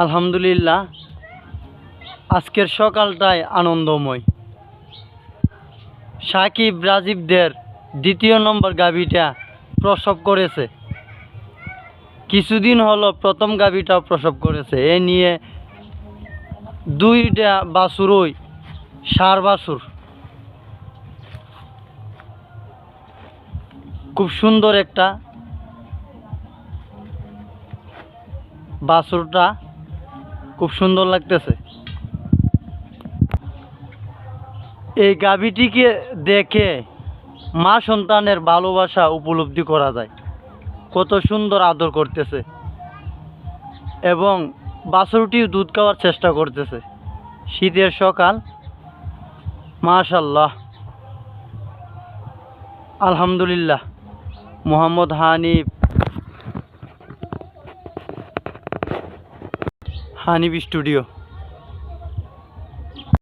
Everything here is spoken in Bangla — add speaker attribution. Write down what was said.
Speaker 1: আলহামদুলিল্লাহ, আজকের সকালটাই আনন্দময়। সাকিব রাজীবদের দ্বিতীয় নম্বর গাভীটা প্রসব করেছে। কিছুদিন হলো প্রথম গাভীটাও প্রসব করেছে। এ নিয়ে দুইটা বাসুরই সার বাসুর খুব সুন্দর একটা বাছুরটা খুব সুন্দর লাগতেছে। এই গাভীটিকে দেখে মা সন্তানের ভালোবাসা উপলব্ধি করা যায়। কত সুন্দর আদর করতেছে। এবং বাছুরটিও দুধ খাওয়ার চেষ্টা করতেছে। শীতের সকাল। মাশাল্লাহ আলহামদুলিল্লাহ। মোহাম্মদ হানিফ হানিফ স্টুডিও